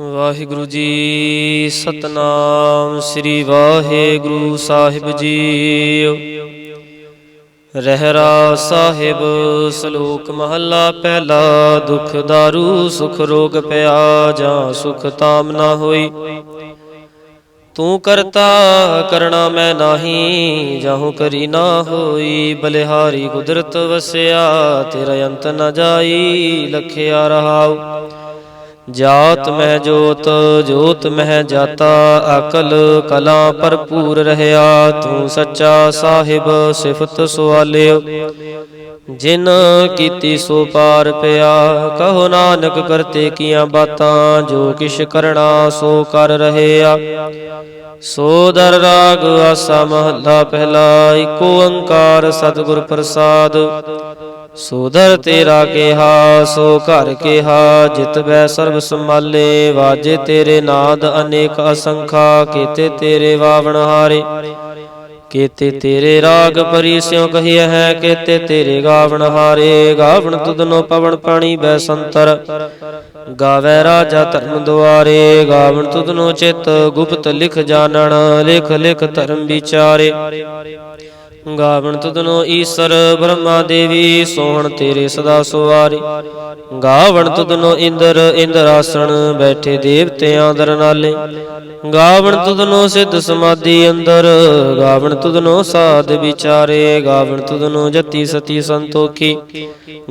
ਵਾਹਿਗੁਰੂ ਜੀ ਸਤਨਾਮ, ਸ੍ਰੀ ਵਾਹਿਗੁਰੂ ਸਾਹਿਬ ਜੀ। ਰਹਿਰਾ ਸਾਹਿਬ, ਸ਼ਲੋਕ ਮਹੱਲਾ, ਪਹਿਲਾ ਦੁਖ ਦਾਰੂ, ਸੁਖ ਰੋਗ ਪਿਆ, ਜਾਂ ਸੁਖ ਤਾਮ ਨਾ ਹੋਈ। ਤੂੰ ਕਰਤਾ, ਕਰਣਾ ਮੈਂ ਨਾਹੀ, ਜਾਹੂ ਕਰੀ ਨਾ ਹੋਈ। ਬਲਿਹਾਰੀ ਕੁਦਰਤ ਵਸਿਆ, ਤੇਰਾ ਅੰਤ ਨਾ ਜਾਈ, ਲਖਿਆ ਰਹਾਉ। ਜਾਤ ਮਹਿ ਜੋਤ ਜੋਤ ਮਹਿ ਜਾਤਾ, ਅਕਲ ਕਲਾ ਭਰਪੂਰ ਰਹਾ ਤੂੰ ਸੱਚਾ ਸਾਹਿਬ, ਸਿਫਤ ਸੁਆਲਿਓ ਜਿਨ ਕੀਤੀ ਸੋ ਪਾਰ ਪਿਆ, ਕਹੋ ਨਾਨਕ ਕਰਤੇ ਕੀਆਂ ਬਾਤਾਂ, ਜੋ ਕਿਛ ਕਰਣਾ ਸੋ ਕਰ ਰਹਿਆ। ਸੋ ਦਰ ਰਾਗ ਆਸਾ ਮਹੱਲਾ ਪਹਿਲਾ ਏਕੋ ਓੰਕਾਰ ਸਤਿਗੁਰ ਪ੍ਰਸਾਦ। ਸੋਦਰ ਤੇਰਾ ਕਿਹਾ, ਸੋ ਘਰ ਕਿਹਾ, ਜਿਤ ਬੈ ਸਰਬ ਸੰਭਾਲੇ, ਵਾਜੇ ਤੇਰੇ ਨਾਦ ਅਨੇਕ ਅਸੰਖਾ, ਕੀਤੇ ਤੇਰੇ ਵਾਵਣ ਹਾਰੇ। ਕੀਤੇ ਤੇਰੇ ਰਾਗ ਪਰੀ ਸਿਉ ਕਹੀਐ ਹੈ, ਕੀਤੇ ਤੇਰੇ ਗਾਵਣ ਹਾਰੇ। ਗਾਵਣ ਤੁਧਨੋ ਪਵਨ ਪਾਣੀ ਬੈ ਸੰਤਰ, ਗਾਵੇ ਰਾਜਾ ਧਰਮ ਦੁਆਰੇ। ਗਾਵਣ ਤੁਧਨੋ ਚਿਤ ਗੁਪਤ ਲਿਖ ਜਾਣਨ ਲਿਖ ਲਿਖ ਧਰਮ ਵਿਚਾਰੇ। ਗਾਵਣ ਤੁਧਨੋ ਈਸ਼ਰ ਬ੍ਰਹਮਾ ਦੇਵੀ, ਸੋਹਣ ਤੇਰੇ ਸਦਾ ਸੁਵਾਰੀ। ਗਾਵਣ ਤੁਧਨੋ ਇੰਦਰ, ਇੰਦਰਾਸਣ, ਬੈਠੇ ਦੇਵਤਿਆਂ ਦਰ ਨਾਲੇ। ਗਾਵਣ ਤੁਧਨੋ ਸਿੱਧ ਸਮਾਧੀ ਅੰਦਰ, ਗਾਵਣ ਤੁਧਨੋ ਸਾਧ ਵਿਚਾਰੇ, ਗਾਵਣ ਤੁਧਨੋ ਜਤੀ ਸਤੀ ਸੰਤੋਖੀ।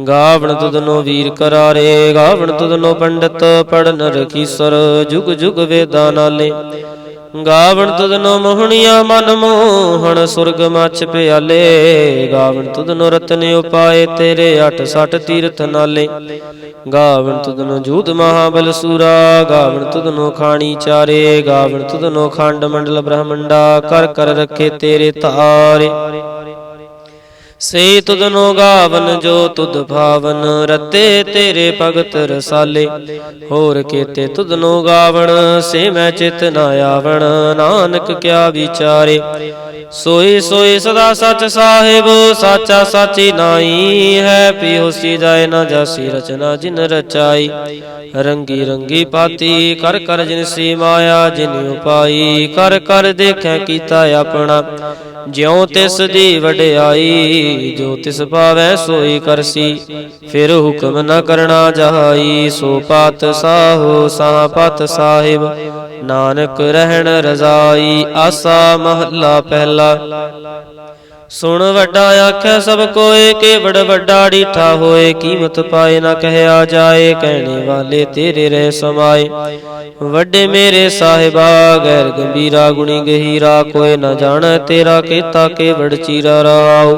ਗਾਵਣ ਤੁਧਨੋ ਵੀਰ ਕਰਾਰੇ, ਗਾਵਣ ਤੁਧਨੋ ਪੰਡਤ ਪੜਨ ਰਖੀਸਰ ਜੁਗ ਜੁਗ ਵੇਦਾਂ ਨਾਲੇ। ਗਾਵਣ ਤੁਧਨੋ ਮੋਹਣੀਆਂ ਮਨ ਮੋਹਣ, ਸੁਰਗ ਮਛ ਪਿਆਲੇ। ਗਾਵਣ ਤੁਧਨੋ ਰਤਨ ਉਪਾਏ, ਤੇਰੇ 860 ਤੀਰਥ ਨਾਲੇ। ਗਾਵਣ ਤੁਧਨੋ ਜੂਤ ਮਹਾਬਲ ਸੂਰਾ, ਗਾਵਣ ਤੁਧਨੋ ਖਾਣੀ ਚਾਰੇ। ਗਾਵਣ ਤੁਧਨੋ ਖੰਡ ਮੰਡਲ ਬ੍ਰਹਮੰਡਾ, ਕਰ ਕਰ ਰੱਖੇ ਤੇਰੇ ਤਾਰੇ। ਸੇ ਤੁਧਨੋ ਗਾਵਨ, ਜੋ ਤੁਧ ਭਾਵਨ, ਰਤੇ ਤੇਰੇ ਭਗਤ ਰਸਾਲੇ। ਹੋਰ ਕੀਤੇ ਤੁਧਨੋ ਗਾਵਣ ਸੇ ਮੈਂ ਚਿਤ ਨਾ ਆਵਣ, ਨਾਨਕ ਕਿਆ ਵਿਚਾਰੇ। ਸੋਈ ਸੋਈ ਸਦਾ ਸੱਚ ਸਾਹਿਬ, ਸਾਚਾ ਸਾਚੀ ਨਾਈ ਹੈ ਪਿਉਸੀ ਜਾਏ ਨਾ ਜਾਸੀ ਰਚਨਾ ਜਿਨ ਰਚਾਈ। ਰੰਗੀ ਰੰਗੀ ਪਾਤੀ, ਕਰ ਕਰ ਜਿਨ ਸੀ ਮਾਇਆ ਜਿਨ ਉਪਾਈ, ਕਰ ਕਰ ਦੇਖੈ ਕੀਤਾ ਆਪਣਾ। ਜਿਉ ਤਿਸ ਦੀ ਵਡਿਆਈ, ਜੋ ਤਿਸ ਭਾਵੈ ਸੋਈ ਕਰਸੀ, ਫਿਰ ਹੁਕਮ ਨ ਕਰਨਾ ਜਹਾਈ, ਸੋ ਪਤ ਸਾਹੋ ਸਾ ਪਤ ਸਾਹਿਬ, ਨਾਨਕ ਰਹਿਣ ਰਜ਼ਾਈ, ਆਸਾ ਮਹੱਲਾ ਪਹਿਲਾ। ਸੁਣ ਵੱਡਾ ਆਖਿਆ ਸਭ ਕੋਏ ਕਿ ਬੜ ਵੱਡਾ ਡੀਠਾ ਹੋਏ, ਕੀਮਤ ਪਾਏ ਨਾ ਕਹਿਆ ਜਾਏ, ਕਹਿਣੇ ਵਾਲੇ ਤੇਰੇ ਰਹਿ ਸਮਾਏ। ਵੱਡੇ ਮੇਰੇ ਸਾਹਿਬਾ, ਗੈਰ ਗੰਭੀਰਾ, ਗੁਣੀ ਗਹੀਰਾ, ਕੋਈ ਨਾ ਜਾਣੈ ਤੇਰਾ, ਕੀਤਾ ਕੇ ਬੜ ਚੀਰਾ ਰਾਉ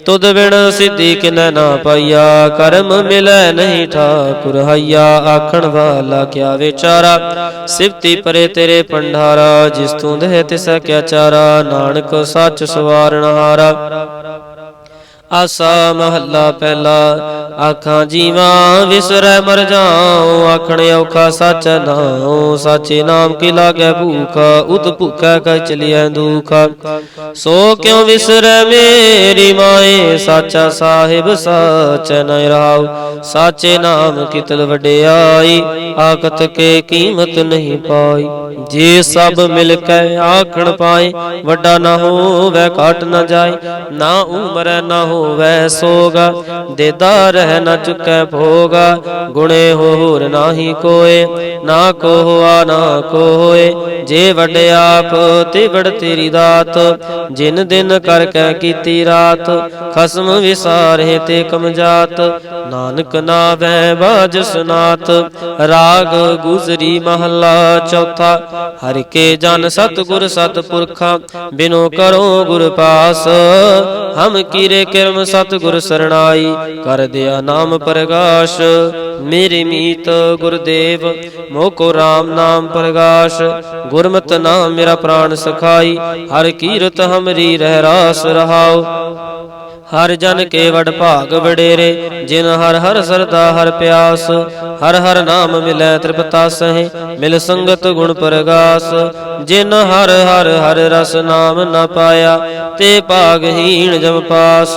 ਤੁਧ ਬਿਨ ਸਿੱਧੀ ਕਿਨੈ ਨਾ ਪਾਈਆ, ਕਰਮ ਮਿਲੈ ਨਹੀਂ ਠਾਕੁਰ ਹਈਆ, ਆਖਣ ਵਾਲਾ ਕਿਆ ਵਿਚਾਰਾ? ਸਿਫਤੀ ਪਰੇ ਤੇਰੇ ਪੰਡਾਰਾ ਜਿਸ ਤੂੰ ਦੇਹ ਤਿਸੈ ਕਿਆ ਚਾਰਾ? ਨਾਨਕ ਸੱਚ ਸਵਾਰਣ ਹਾਰਾ। ਆਸਾ ਮਹੱਲਾ ਪਹਿਲਾ, ਆਖਾਂ ਜੀਵਾਂ ਵਿਸਰੈ ਮਰ ਜਾਉ, ਆਖਣ ਔਖਾ ਸੱਚ ਨਾਉ ਸਾਚੇ ਨਾਮ ਕੀ ਲਾਗੈ ਭੂਖ, ਉਤ ਭੁਖੈ ਕੈ ਚਲਿਐ ਦੁਖ। ਸੋ ਕਿਉ ਵਿਸਰੈ ਮੇਰੀ ਮਾਏ, ਸਾਚਾ ਸਾਹਿਬ ਸਾਚ ਨ ਰਹਾਉ, ਸਾਚੇ ਨਾਮ ਕੀ ਤਲ ਵਡਿਆਈ ਆਕਤ ਕੇ ਕੀਮਤ ਨਹੀਂ ਪਾਈ। ਜੇ ਸਭ ਮਿਲ ਕੇ ਆਖਣ ਪਾਏ, ਵੱਡਾ ਨਾ ਹੋਵੇ, ਘਟ ਨਾ ਜਾਏ, ਨਾ ਉਮਰੈ ਨਾ ਹੋ ਹੋਵੇ ਸੋਗਾ ਦੇਦਾ ਰਹਿ ਨ ਚੁਕੈ ਭੋਗਾ। ਗੁਣੇ ਹੋਰ ਨਾਹੀ ਕੋਏ, ਨਾ ਕੋ ਹੋਆ ਨਾ ਕੋ ਜੇ ਵੱਡ ਆਪ ਤੇ ਵੜ ਤੇਰੀ ਦਾਤ। ਜਿਨ ਦਿਨ ਕਰ ਕੈ ਕੀਤੀ ਰਾਤ, ਖਸਮ ਵਿਸਾਰੇ ਤੇ ਕਮਜਾਤ। ਨਾਨਕ ਨਾਵੈ ਬਾਜ ਸੁਨਾਤ, ਰਾਗ ਗੁਜ਼ਰੀ ਮਹੱਲਾ ਚੌਥਾ। ਹਰਿ ਕੇ ਜਨ ਸਤਿਗੁਰ ਸਤਿਪੁਰਖਾ, ਬਿਨੋ ਕਰੋ ਗੁਰ ਪਾਸ। ਹਮ ਕੀਰੇ ਕਿਰਮ ਸਤਿਗੁਰ ਸਰਣਾਈ, ਕਰ ਦਿਆ ਨਾਮ ਪ੍ਰਗਾਸ਼। ਮੇਰੇ ਮੀਤ ਗੁਰਦੇਵ ਮੋਕੋ RAM ਨਾਮ ਪ੍ਰਗਾਸ਼। ਗੁਰਮਤਿ ਨਾਮ ਮੇਰਾ ਪ੍ਰਾਨ ਸਖਾਈ, ਹਰ ਕੀਰਤ ਹਮਰੀ ਰਹਿ ਰਾਸ ਰਹਾਉ। ਹਰ ਜਨ ਕੇ ਵਡ ਭਾਗ ਵਡੇਰੇ, ਜਿਨ ਹਰ ਹਰ ਸਰਦਾ ਹਰ ਪਿਆਸ। ਹਰ ਹਰ ਨਾਮ ਮਿਲੈ ਤ੍ਰਿਪਤਾ ਸਹਿ, ਮਿਲ ਸੰਗਤ ਗੁਣ ਪ੍ਰਗਾਸ। ਜਿਨ ਹਰ ਹਰ ਹਰ ਰਸ ਨਾਮ ਨ ਪਾਇਆ, ਤੇ ਭਾਗਹੀਣ ਜਮ ਪਾਸ।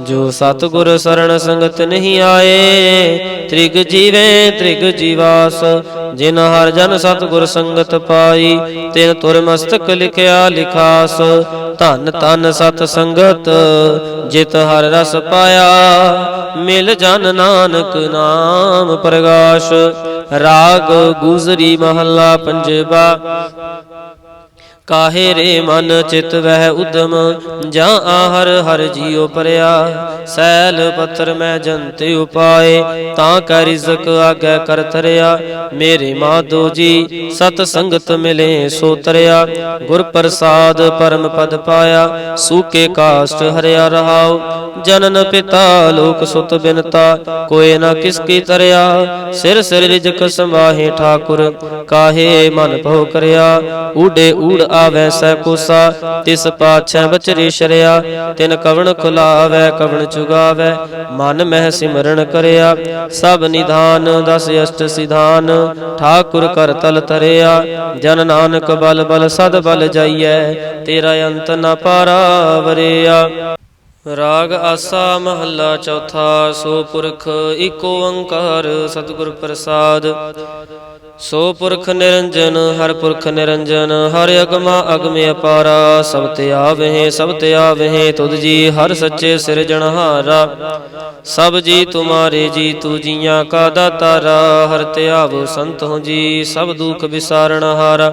ਜੋ ਸਤਿਗੁਰ ਸਰਣ ਸੰਗਤ ਨਹੀਂ ਆਏ, ਤ੍ਰਿਗ ਜੀਵੇ ਤ੍ਰਿਗ ਜੀਵਾਸ। ਜਿਨ ਹਰ ਜਨ ਸਤਿਗੁਰ ਸੰਗਤ ਪਾਈ, ਤਿਨ ਤੁਰ ਮਸਤਕ ਲਿਖਿਆ ਲਿਖਾਸ। ਧਨ ਧਨ ਸਤ ਸੰਗਤ, ਜਿਤ ਹਰ ਰਸ ਪਾਇਆ। ਮਿਲ ਜਨ ਨਾਨਕ ਨਾਮ ਪ੍ਰਗਾਸ਼। ਰਾਗ ਗੁਜ਼ਰੀ ਮਹੱਲਾ ਪੰਜਵਾ। ਕਾਹੇ ਰੇ ਮਨ ਚਿਤ ਵਹਿ ਉਦਮ, ਜਾਂ ਆਹਰ ਹਰ ਜੀਉ ਪਰਿਆ। ਸੈਲ ਪੱਥਰ ਮੈਂ ਜੰਤੇ ਉਪਾਏ, ਤਾਂ ਕੈ ਰਿਜ਼ਕ ਆਗੇ ਕਰ ਤਰਿਆ ਮੇਰੇ ਮਾਧੋ ਜੀ, ਸਤ ਸੰਗਤ ਮਿਲੇ ਸੋ ਤਰਿਆ। ਗੁਰ ਪ੍ਰਸਾਦ ਪਰਮ ਪਦ ਪਾਇਆ, ਸੂਕੇ ਕਾਸ਼ਟ ਹਰਿਆ ਰਹਾਉ। ਜਨਨ ਪਿਤਾ ਲੋਕ ਸੁਤ ਬਿਨਤਾ ਕੋਏ ਨਾ ਕਿਸ ਕੀ ਤਰਿਆ। ਸਿਰ ਸਿਰ ਰਿਜਕ ਸੰਵਾਹੇ ਠਾਕੁਰ, ਕਾਹੇ ਮਨ ਭਉ ਕਰਿਆ। ਊਡੇ ਊੜ ਆਵੈ ਸੈ ਤਿਸ ਪਾਛੈ ਬਚਰੀ ਸ਼ਰਿਆ, ਤਿਨ ਕਵਣ ਖੁਲਾਵੈ, ਕਵਣ ਚੁਗਾਵੈ, ਮਨ ਮਹਿ ਸਿਮਰਨ ਕਰਿਆ, ਸਭ ਨਿਧਾਨ ਦਸ ਅਸ਼ਟ ਸਿਧਾਨ, ਠਾਕੁਰ ਕਰ ਤਲ ਤਰਿਆ ਜਨ ਨਾਨਕ ਬਲ ਬਲ ਸਦ ਬਲ ਜਾਈਐ, ਤੇਰਾ ਅੰਤ ਨ ਪਾਰਾ ਵਰਿਆ ਰਾਗ ਆਸਾ ਮਹੱਲਾ ਚੌਥਾ, ਸੋ ਪੁਰਖ ਏਕੋ ਓੰਕਾਰ ਸਤਿਗੁਰ ਪ੍ਰਸਾਦ। ਸੋ ਪੁਰਖ ਨਿਰੰਜਨ, ਹਰ ਪੁਰਖ ਨਿਰੰਜਨ, ਹਰ ਅਗਮਾ ਅਗਮ ਅਪਾਰਾ, ਸਭ ਤੇ ਆਵਹਿ, ਸਭ ਤੇ ਆਵਹਿ, ਤੁਧ ਜੀ ਹਰ ਸੱਚੇ ਸਿਰਜਣਹਾਰਾ ਸਭ ਜੀ ਤੁਮਾਰੇ ਜੀ, ਤੂ ਜੀਆਂ ਕਾ ਦਾਤਾਰਾ, ਹਰ ਤੇ ਆਵੋ ਸੰਤ ਹੋ ਜੀ ਸਭ ਦੁਖ ਵਿਸਾਰਣਹਾਰਾ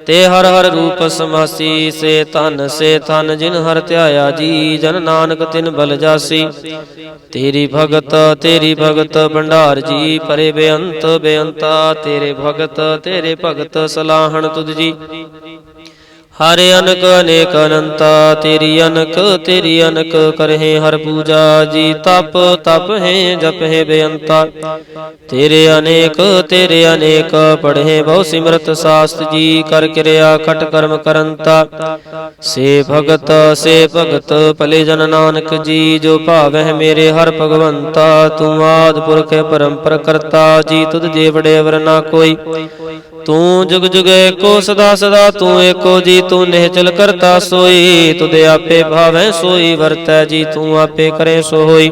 ਤੇ ਹਰ ਹਰ ਰੂਪ ਸਮਾਸੀ, ਸੇ ਧਨ ਸੇ ਧਨ, ਜਿਨ ਹਰ ਧਿਆਇਆ ਜੀ, ਜਨ ਨਾਨਕ ਤਿਨ ਬਲ ਜਾਸੀ। ਤੇਰੀ ਭਗਤ ਤੇਰੀ ਭਗਤ, ਭੰਡਾਰ ਜੀ, ਪਰੇ ਬੇਅੰਤ, ਬੇਅੰਤਾ, ਤੇਰੇ ਭਗਤ ਤੇਰੇ ਭਗਤ, ਸਲਾਹਣ ਤੁਧ ਜੀ। ਹਰੇ ਅਨਕ ਅਨੇਕ ਅਨੰਤਾ, ਤੇਰੀ ਅਨਕ ਤੇਰੀ ਅਨਕ ਕਰਹਿ ਹਰ ਪੂਜਾ, ਜੀ ਤਪ ਤਪ ਹੈ, ਜਪ ਹੈ ਬੇਅੰਤਾ। ਤੇਰੇ ਅਨੇਕ ਤੇਰੇ ਅਨੇਕ, ਪੜ੍ਹੇ ਬਹੁ ਸਿਮਰਤ ਸਾਸਤ ਜੀ, ਕਰ ਕਿਰਿਆ ਖਟ ਕਰਮ ਕਰੰਤਾ। ਸੇ ਭਗਤ ਸੇ ਭਗਤ, ਭਲੇ ਜਨ ਨਾਨਕ ਜੀ, ਜੋ ਭਾਵਹਿ ਮੇਰੇ ਹਰ ਭਗਵੰਤਾ, ਤੂੰ ਆਦ ਪੁਰਖ ਪਰੰਪਰ ਕਰਤਾ, ਜੀ ਤੁਧ ਜੇ ਵੜੇ ਅਵਰ ਨਾ ਕੋਈ। ਤੂੰ ਜੁਗ ਜੁਗ ਏਕੋ ਸਦਾ ਸਦਾ, ਤੂੰ ਏਕੋ ਜੀ ਤੂੰ ਨਿਹਚਲ ਕਰਤਾ ਸੋਈ ਤੁਧ ਆਪੇ ਭਾਵੈ ਸੋਈ, ਵਰਤੈ ਜੀ ਤੂੰ ਆਪੇ ਕਰੇ ਸੋ ਹੋਈ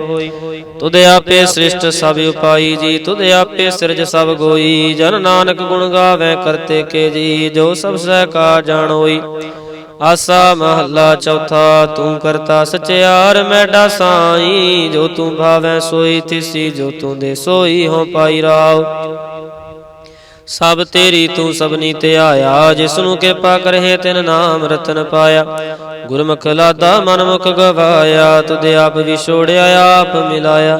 ਤੁਧ ਆਪੇ ਸ੍ਰਿਸ਼ਟ ਸਭ ਉਪਾਈ ਜੀ ਤੁਧ ਆਪੇ ਸਿਰਜ ਸਭ ਗੋਈ। ਜਨ ਨਾਨਕ ਗੁਣ ਗਾਵੇ ਕਰਤੇ ਕੇ ਜੀ, ਜੋ ਸਭ ਸਹਿ ਕਾ ਜਾਣੋਈ। ਆਸਾ ਮਹੱਲਾ ਚੌਥਾ, ਤੂੰ ਕਰਤਾ ਸਚਿਆਰ ਮੈਡਾ ਸਾਈ। ਜੋ ਤੂੰ ਭਾਵੈ ਸੋਈ, ਤਿਸੀ ਜੋ ਤੂੰ ਦੇ ਸੋਈ ਹੋ ਪਾਈ ਰਾਓ। ਸਭ ਤੇਰੀ ਤੂੰ ਸਭਨੀ ਧਿਆਇਆ ਜਿਸ ਨੂੰ ਕਿਰਪਾ ਕਰਹਿ ਤਿਨ ਨਾਮ ਰਤਨ ਪਾਇਆ। ਗੁਰਮੁਖ ਲਾਦਾ ਮਨਮੁਖ ਗਵਾਇਆ, ਤੁਧ ਆਪ ਵਿਛੋੜਿਆ ਆਪ ਮਿਲਾਇਆ।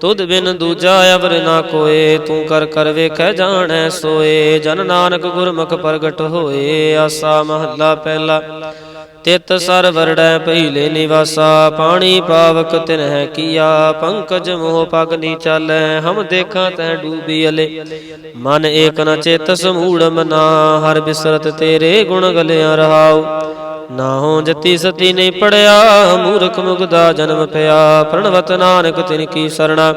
ਤੁਧ ਬਿਨ ਦੂਜਾ ਅਵਰ ਨਾ ਕੋਏ, ਤੂੰ ਕਰ ਕਰ ਵੇਖੈ ਜਾਣੈ ਸੋਏ। ਜਨ ਨਾਨਕ ਗੁਰਮੁਖ ਪ੍ਰਗਟ ਹੋਏ, ਆਸਾ ਮਹੱਲਾ ਪਹਿਲਾ। ਤਿਤ ਸਰ ਵਰੜੈ ਪਹਿਲੇ ਨਿਵਾਸਾ, ਪਾਣੀ ਪਾਵਕ ਤਿਨਹਿ ਕੀਆ। ਪੰਕਜ ਮੋਹ ਪਗਨੀ ਚਾਲੈ, ਹਮ ਦੇਖਾਂ ਤੈ ਡੂਬੀ ਅਲੇ। ਮਨ ਏਕ ਨ ਚੇਤ ਸਮੂੜ ਮਨਾ, ਹਰ ਬਿਸਰਤ ਤੇਰੇ ਗੁਣ ਗਲਿਆ ਰਹਾਉ। ਨਾ ਹੋ ਜਤੀ ਸਤੀ ਨਹੀਂ ਪੜਿਆ, ਮੂਰਖ ਮੁਗਦਾ ਜਨਮ ਪਿਆ, ਪ੍ਰਣਵਤ ਨਾਨਕ ਤਿਨ ਕੀ ਸਰਣਾ।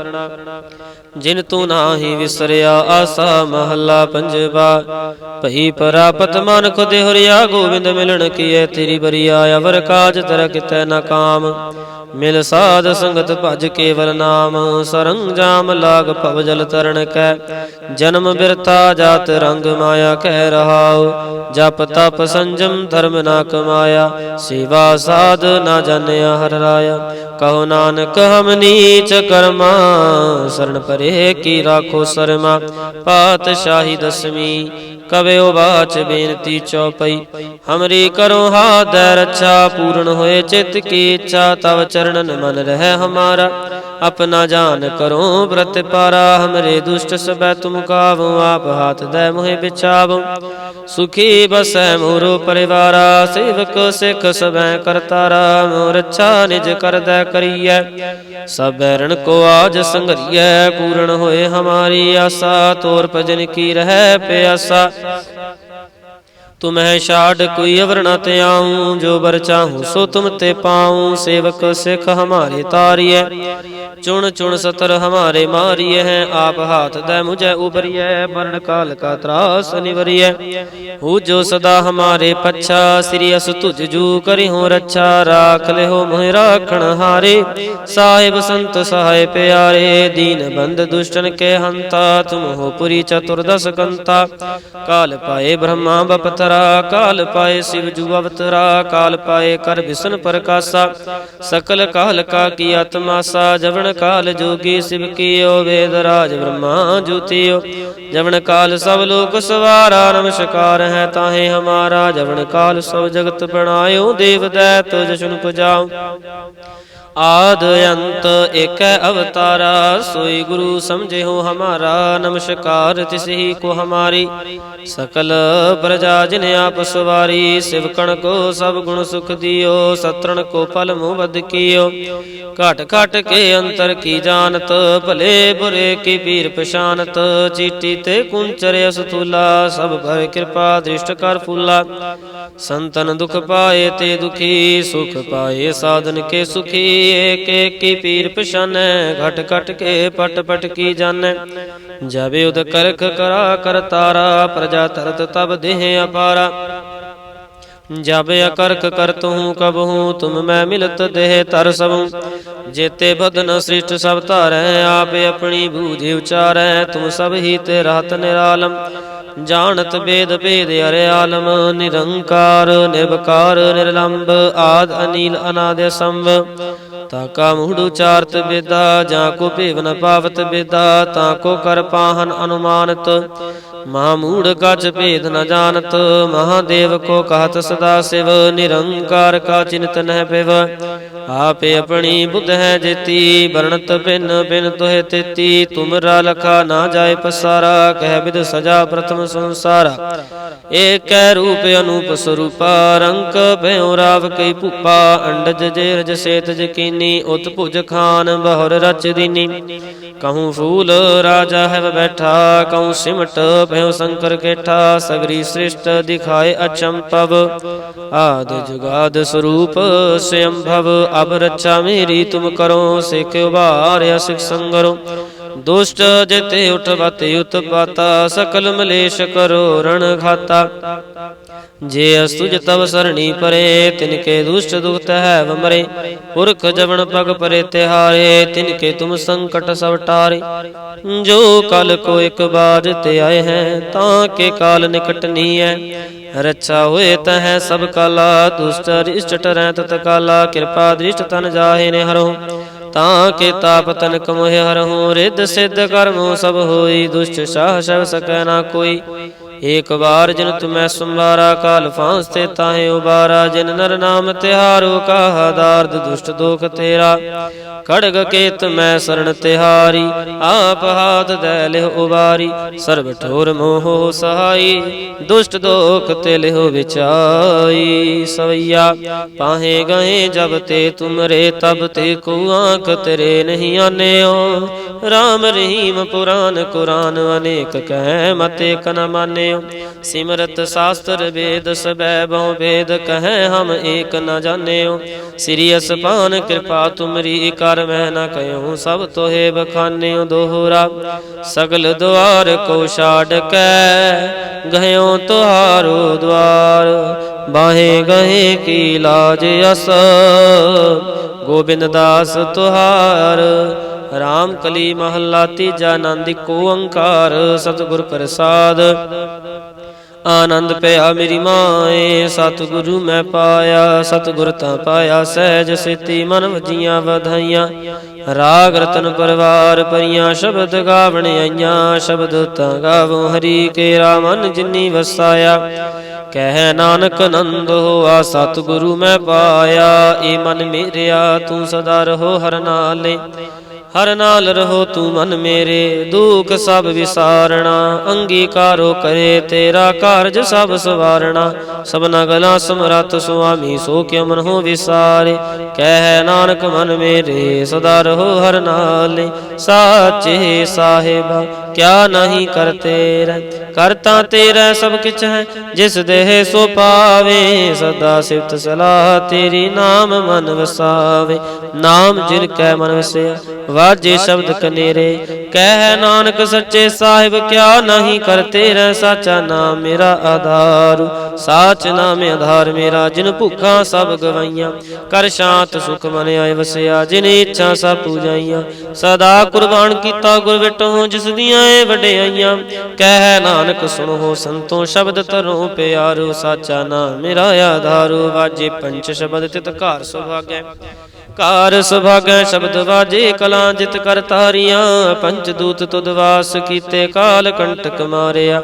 ਜਿਨ ਤੂੰ ਨਾਹੀ ਵਿਸਰਿਆ, ਆਸਾ ਮਹੱਲਾ ਪੰਜਵਾ। ਭਈ ਪ੍ਰਾਪਤ ਮਨ ਖੁਦ ਹੁਰਿਆ, ਗੋਬਿੰਦ ਮਿਲਣ ਕੀਏ ਤੇਰੀ ਬਰੀਆ, ਅਵਰ ਕਾਜ ਤਰ ਕਿਤੈ ਨਾ ਕਾਮ। ਮਿਲ ਸਾਧ ਸੰਗਤ ਭਜ ਕੇਵਲ ਨਾਮ ਸਰੰਜਾਮ ਲਾਗ ਭਵ ਜਲ ਤਰਨ ਕੈ। ਜਨਮ ਬਿਰਤਾ ਜਾਤ ਰੰਗ ਮਾਇਆ ਕਹਿ ਰਹਾਉ, ਜਪ ਤਪ ਸੰਜਮ ਧਰਮ ਨਾ ਕਮਾਇਆ। ਸੇਵਾ ਸਾਧ ਨਾ ਜਾਣਿਆ ਹਰ ਰਾਇਆ। ਕਹੋ ਨਾਨਕ, ਹਮ ਨੀਚ ਕਰਮਾ ਸਰਣ ਪਰੇ ਕੀ ਰਾਖੋ ਸਰਮਾ। ਪਾਤਸ਼ਾਹੀ ਦਸਵੀਂ ਕਬਿਓ ਬਾਚ ਬੇਨਤੀ ਚਉਪਈ ਹਮਰੀ ਕਰੋ ਹਾਥ, ਰੱਛਾ ਪੂਰਨ ਹੋਏ, ਚਿਤ ਕੀ ਇੱਛਾ, ਤਵ ਚਰਨਨ ਮਨ ਰਹਿ ਹਮਾਰਾ। ਆਪਣਾ ਜਾਨ ਕਰੋ ਪ੍ਰਤਿਪਾਰਾ ਹਮਰੇ ਦੁਸ਼ਟ ਸਬੈ ਤੁਮ ਕਾਵੋ ਆਪ ਹਾਥ ਦੇ ਮੋਹਿ ਬਿਚਾਵੋ ਸੁਖੀ ਬਸੈ ਮੋਰੋ ਪਰਿਵਾਰਾ, ਸੇਵਕ ਸਿੱਖ ਸਬੈ ਕਰਤਾਰਾ ਮੋਰ ਰੱਛਾ ਨਿਜ ਕਰਦੈ ਕਰੀਐ। ਸਭੈ ਰਣ ਕੋ ਆਜ ਸੰਗਰੀਐ ਪੂਰਨ ਹੋਏ ਹਮਾਰੀ ਆਸਾ, ਤੋਰ ਭਜਨ ਕੀ ਰਹਿ ਪਿਆਸਾ। ਤੁਮਹਿ ਛਾੜ ਕੋਈ ਅਵਰ ਨ ਤਿਆਉ ਜੋ ਬਰ ਚਾਹੂੰ ਸੋ ਤੁਮ ਤੇ ਪਾਉ, ਸੇਵਕ ਸਿੱਖ ਹਮਾਰੇ ਤਾਰੀਐ। ਚੁਣ ਚੁਣ ਸਤਰ ਹਮਾਰੇ ਮਾਰੀਐ ਹੈ ਆਪ ਹਾਥ ਦੇ ਮੁਝੈ ਉਬਰੀਐ ਬਰਨ ਕਾਲ ਕਾ ਤਰਾਸ ਨਿਵਰੀਐ। ਹੂ ਜੋ ਸਦਾ ਹਮਾਰੇ ਪੱਛਾ, ਸ੍ਰੀ ਅਸ ਤੁਜ ਜੂ ਕਰਿ ਹੋ ਰੱਛਾ, ਰਾਖ ਲਿਓ ਮੋਹਿ ਰਾਖਣ ਹਾਰੇ। ਸਾਹਿਬ ਸੰਤ ਸਹਾਇ ਪਿਆਰੇ, ਦੀਨ ਬੰਦ ਦੁਸ਼ਟਨ ਕੇ ਹੰਤਾ ਤੁਮ ਹੋ ਪੁਰੀ ਚਤੁਰਦਸ ਕੰਤਾ। ਕਾਲ ਪਾਏ ਬ੍ਰਹਮਾ ਬਪਤਰਾ ਕਾਲ ਪਾਏ ਸਿਵ ਜੂ ਅਵਤਰਾ, ਕਾਲ ਪਾਏ ਕਰ ਵਿਸ਼ਨ ਪ੍ਰਕਾਸ਼ਾ। ਸਕਲ ਕਾਲ ਕਾ ਕੀ ਆਤਮਾਸਾ ਜਵਨ ਕਾਲ ਜੋਗੀ ਸਿਵ ਕੀਓ, ਵੇਦ ਰਾਜ ਬ੍ਰਹਮਾ ਜੁਤਿਓ ਜਵਨ ਕਾਲ ਸਭ ਲੋਕ ਸਵਾਰਾ ਨਮਸਕਾਰ ਹੈ ਤਾਹੇ ਹਮਾਰਾ। ਜਵਨ ਕਾਲ ਸਭ ਜਗਤ ਬਣਾਇਓ, ਦੇਵ ਦੈਤ ਜਸ਼ਨ ਪੁਜਾਉ ਆਦ ਅੰਤ ਏਕ ਅਵਤਾਰਾ, ਸੋਈ ਗੁਰੂ ਸਮਝਿਓ ਹਮਾਰਾ, ਨਮਸਕਾਰ ਤਿਸਹੀ ਕੋ ਹਮਾਰੀ। ਸਕਲ ਪ੍ਰਜਾ ਜਿਨ ਆਪ ਸਵਾਰੀ ਸਿਵਕਣ ਕੋ ਸਭ ਗੁਣ ਸੁਖ ਦਿਓ, ਸਤਰਣ ਕੋ ਫਲ ਮੋਹ ਬਦ ਕੀਓ। ਘਟ ਘਟ ਕੇ ਅੰਤਰ ਕੀ ਜਾਣਤ, ਭਲੇ ਬੁਰੇ ਕੀ ਪੀਰ ਪਛਾਨਤ ਚੀਟੀ ਤੇ ਕੁੰਚਰ ਅਸਤੂਲਾ ਸਭ ਭਰ ਕਿਰਪਾ ਦ੍ਰਿਸ਼ਟ ਕਰ ਫੂਲਾ। ਸੰਤਨ ਦੁਖ ਪਾਏ ਤੇ ਦੁਖੀ, ਸੁਖ ਪਾਏ ਸਾਧਨ ਕੇ ਸੁਖੀ ਏਕ ਏਕ ਪੀਰ ਪਛਾਨੈ ਘਟ ਘਟ ਕੇ ਪਟ ਪਟ ਕੀ ਜਾਣੈ। ਜਾਵੇ ਉਦ ਕਰਖ ਕਰਾ ਕਰਤਾਰਾ ਪ੍ਰਜਾ ਤਰਤ ਤਬ ਦੇਹ ਅਪਾਰਾ। ਜਬ ਅਕਰਖ ਕਰਤੂ ਕਬਹੂ ਤੁਮ ਮੈਂ ਮਿਲਤ ਦੇਹ ਤਰ ਸਭੂ। ਜੇਤੇ ਬਦਨ ਸ੍ਰਿਸ਼ਟ ਸਭ ਧਾਰੈ, ਆਪ ਆਪਣੀ ਬੂਝ ਉਚਾਰੈ, ਤੁਮ ਸਭ ਹੀ ਤੇ ਰਾਤ ਨਿਰਾਲਮ। ਜਾਣਤ ਬੇਦ ਭੇਦ ਅਰੇ ਆਲਮ, ਨਿਰੰਕਾਰ ਨਿਰਵਕਾਰ ਨਿਰਲੰਭ ਆਦ ਅਨੀਲ ਅਨਾਦ ਸੰਭ। ਤਾਕਾ ਮੂੜ ਉਚਾਰਤ ਬੇਦਾ ਜਾਂ ਕੋ ਭੇਵ ਨ ਪਾਵਤ ਬੇਦਾ ਤਾਂ ਕੋ ਕਰ ਪਾਹਨ ਅਨੁਮਾਨਤ। ਮਹਾ ਮੂੜ ਕਛ ਭੇਦ ਨ ਜਾਣਤ ਮਹਾਦੇਵ ਕੋ ਕਹਤ ਸਦਾ ਸਿਵ, ਨਿਰੰਕਾਰ ਕਾ ਚਿੰਤ ਨਹਿ ਪਿਵ। ਆਪੇ ਆਪਣੀ ਬੁੱਧ ਹੈ ਜੇਤੀ, ਵਰਣਤ ਭਿਨ ਭਿਨ ਤੋਹਿ ਤੇਤੀ। ਤੁਮਰਾ ਲਖਾ ਨਾ ਜਾਏ ਪਸਾਰਾ, ਕਹਿ ਵਿਦ ਸਜਾ ਪ੍ਰਥਮ ਸੰਸਾਰਾ। ਏਕੈ ਰੂਪ ਅਨੂਪ ਸਰੂਪਾ, ਰੰਕ ਭਇਓ ਰਾਵ ਕਈ ਭੂਪਾ, ਅੰਡਜ ਜੇ ਰਜ ਸੇਤ ਜਕੀਨੀ ਉਤ ਭੁਜ ਖਾਨ, ਬਹੁਰ ਰਚ ਦੀਨੀ। ਕਹੂੰ ਫੂਲ ਰਾਜਾ ਹੈ ਬੈਠਾ, ਕਹੂੰ ਸਿਮਟ ਭਇਓ ਸ਼ੰਕਰ ਕੇਠਾ, ਸਗਰੀ ਸ੍ਰਿਸ਼ਟ ਦਿਖਾਏ ਅਚੰਪਵ ਆਦ ਜੁਗਾਦ ਸਰੂਪ ਸਯੰਭਵ ਅਬ ਰੱਛਾ ਮੇਰੀ ਤੁਮ ਕਰੋ, ਸਿਖ ਉਭਾਰਿਆ ਸਿਖ ਸੰਗਰੋ। ਦੁਸ਼ਟ ਜਿਤੇ ਉਠਵਤੇ ਉਤਪਾਤਾ, ਸਕਲ ਮਲੇਸ਼ ਕਰੋ, ਰਣ ਖਾਤਾ। ਜੇ ਅਸਤੁਜ ਤਵ ਸਰਣੀ ਪਰੇ, ਤਿਨਕੇ ਦੁਸ਼ਟ ਦੁਖਤ ਹੈ ਵਮਰੇ। ਪੁਰਖ ਜਵਨ ਪਗ ਪਰੇ ਤਿਹਾਰੇ, ਤਿਨਕੇ ਤੁਮ ਸੰਕਟ ਸਭ ਟਾਰੇ। ਜੋ ਕਲ ਕੋ ਇਕ ਬਾਜ ਤੇ ਆਏ ਹੈ, ਤਾਂ ਕੇ ਕਾਲ ਨਿਕਟ ਨੀ ਹੈ ਰੱਛਾ ਹੋਏ ਤਹ ਸਭ ਕਾਲਾ, ਦੁਸ਼ਟ ਰਿਸ਼ਟ ਟਰੈ ਤਤ ਕਾਲਾ। ਕਿਰਪਾ ਦ੍ਰਿਸ਼ਟ ਤਨ ਜਾਹੇ ਨੇ ਹਰੋ ਤਾਂ ਕੇ ਤਾਪ ਤਨ ਮੋਹਿ ਹਰਹੁ। ਰਿੱਧ ਸਿੱਧ ਕਰਮੋ ਸਭ ਹੋਈ, ਦੁਸ਼ਟ ਸਾਹ ਸਭ ਸਕੈ ਨਾ ਕੋਈ। ਏਕ ਵਾਰ ਜਿਨ ਤੁਮੈ ਸੰਵਾਰਾ ਕਾਲ ਫਾਂਸ ਤੇ ਤਾਹੇ ਉਬਾਰਾ, ਜਿਨ ਨਰ ਨਾਮ ਤਿਹਾਰੋ ਕਾਹਾ ਦਾਰਦ ਦੁਸ਼ਟ ਦੋਖ ਤੇਰਾ। ਖੜਗ ਕੇਤ ਮੈਂ ਸਰਣ ਤਿਹਾਰੀ, ਆਪ ਹਾਥ ਦੇ ਲਿਹ ਉਬਾਰੀ। ਸਰਬ ਠੋਰ ਮੋਹ ਸਹਾਈ, ਦੁਸ਼ਟ ਦੋਖ ਤੇ ਲਿਹ ਵਿਚਾਈ ਸਵਈਆ, ਪਾਹੇ ਗਏ ਜਬ ਤੇ ਤੁਮਰੇ, ਤਬ ਤੇ ਕੋ ਆਂਖ ਤੇਰੇ ਨਹੀਂ ਆਨਿਓ RAM ਰਹੀਮ ਪੁਰਾਨ ਕੁਰਾਨ ਅਨੇਕ ਕਹਿ ਮਤੇ ਕਨ ਮਾਨੇ। ਮਾਨਿਓ ਸਿਮਰਤ ਸ਼ਾਸਤਰ ਵੇਦ ਸਬੈ ਬਹੁ ਵੇਦ ਕਹੈ ਹਮ ਏਕ ਨ ਜਾਣਿਓ। ਸ੍ਰੀ ਅਸਪਾਨ ਕਿਰਪਾ ਤੁਮਰੀ ਕਰ ਮੈਂ ਨ ਕਯੋ ਸਭ ਤੋਹੇ ਬਖਾਨਿਓ ਦੋਹਰਾ। ਸਗਲ ਦੁਆਰ ਕੋ ਛਾੜ ਕੈ। ਗਇਓ ਤੁਹਾਰੋ ਦਵਾਰ ਬਾਹੇ ਗਏ ਕੀ ਲਾਜ ਅਸ। ਗੋਬਿੰਦ ਦਾਸ ਤੁਹਾਰ। ਰਾਮ ਕਲੀ ਮਹੱਲਾ ਤੀਜਾ ਆਨੰਦ ਕੋ ਓੰਕਾਰ, ਸਤਿਗੁਰ ਪ੍ਰਸਾਦ। ਆਨੰਦ ਪਿਆ ਮੇਰੀ ਮਾਏ, ਸਤਿਗੁਰੂ ਮੈਂ ਪਾਇਆ, ਸਤਿਗੁਰ ਤਾਂ ਪਾਇਆ ਸਹਿਜ ਸਿਤੀ ਮਨ ਵਜੀਆਂ ਵਧਾਈਆਂ। ਰਾਗ ਰਤਨ ਪਰਵਾਰ ਪਰੀਆਂ ਸ਼ਬਦ ਗਾਵਣ ਆਈਆਂ, ਸ਼ਬਦ ਤਾਂ ਗਾਵੋ ਹਰੀ ਕੇ ਰਾਮਨ ਜਿਨੀ ਵਸਾਇਆ। ਕਹਿ ਨਾਨਕ ਨੰਦ ਹੋਆ, ਸਤਿਗੁਰੂ ਮੈਂ ਪਾਇਆ, ਏ ਮਨ ਮੇਰਿਆ, ਤੂੰ ਸਦਾ ਰਹੋ ਹਰ ਨਾਲੇ। ਹਰ ਨਾਲ ਰਹੋ ਤੂੰ ਮਨ ਮੇਰੇ, ਦੁੱਖ ਸਭ ਵਿਸਾਰਣਾ, ਅੰਗੀਕਾਰੋ ਕਰੇ ਤੇਰਾ ਕਾਰਜ ਸਭ ਸਵਾਰਣਾ। ਸਭਨਾ ਗਲਾ ਸਮਰੱਥ ਸੁਆਮੀ, ਸੋ ਕਿਉ ਮਨ ਹੋ ਵਿਸਾਰੇ? ਕਹਿ ਨਾਨਕ ਮਨ ਮੇਰੇ, ਸਦਾ ਰਹੋ ਹਰ ਨਾਲੇ। ਸਾਚੇ ਸਾਹਿਬਾ, ਕਿਆ ਨਹੀਂ ਕਰਤੇ ਰਹਿ? ਕਰਤਾ ਤੇਰਾ ਸਭ ਕਿਛ ਹੈ, ਜਿਸ ਦੇਹ ਸੋ ਪਾਵੇ, ਸਦਾ ਸਿਫਤ ਸਲਾਹ ਤੇਰੀ ਨਾਮ ਮਨ ਵਸਾਵੇ। ਨਾਮ ਜਿਨ ਕੈ ਮਨ ਵਸਿਆ, ਵਾਜੇ ਸ਼ਬਦ ਕਨੇਰੇ। ਕਹਿ ਨਾਨਕ ਸੱਚੇ ਸਾਹਿਬ, ਕਿਆ ਨਹੀਂ ਕਰਤੇ ਰਹਿ ਸਾਚਾ ਨਾਮ ਮੇਰਾ ਆਧਾਰ। ਸਾਚ ਨਾਮ ਆਧਾਰ ਮੇਰਾ, ਜਿਨ ਭੁੱਖਾਂ ਸਭ ਗਵਾਈਆਂ। ਕਰ ਸ਼ਾਂਤ ਸੁਖ ਮਨ ਆਏ ਵਸਿਆ, ਜਿਨ ਇੱਛਾ ਸਭ ਪੂਜਾਈਆਂ। ਸਦਾ ਕੁਰਬਾਨ ਕੀਤਾ ਗੁਰ ਵਿਟੋ, ਜਿਸ ਦੀਆਂ ਏ ਵਡਿਆਈਆਂ। ਕਹਿ ਨਾਨਕ ਸੁਣੋ ਸੰਤੋ ਸ਼ਬਦ ਤਰੋ ਪਿਆਰੋ, ਸਾਚਾ ਨਾਮ ਮੇਰਾ ਆਧਾਰੋ, ਵਾਜੇ ਪੰਚ ਸ਼ਬਦ ਤਿਤ ਘਰ ਸੁਭਾਗੈ। ਕਾਰ ਸੁਭਾਗੈ ਸ਼ਬਦ ਵਾਜੇ ਕਲਾਂ ਜਿਤ ਕਰ ਤਾਰੀਆਂ ਪੰਚ ਦੂਤ ਤੁਧ ਵਾਸ ਕੀਤੇ ਕਾਲ ਕੰਟਕ ਮਾਰਿਆ।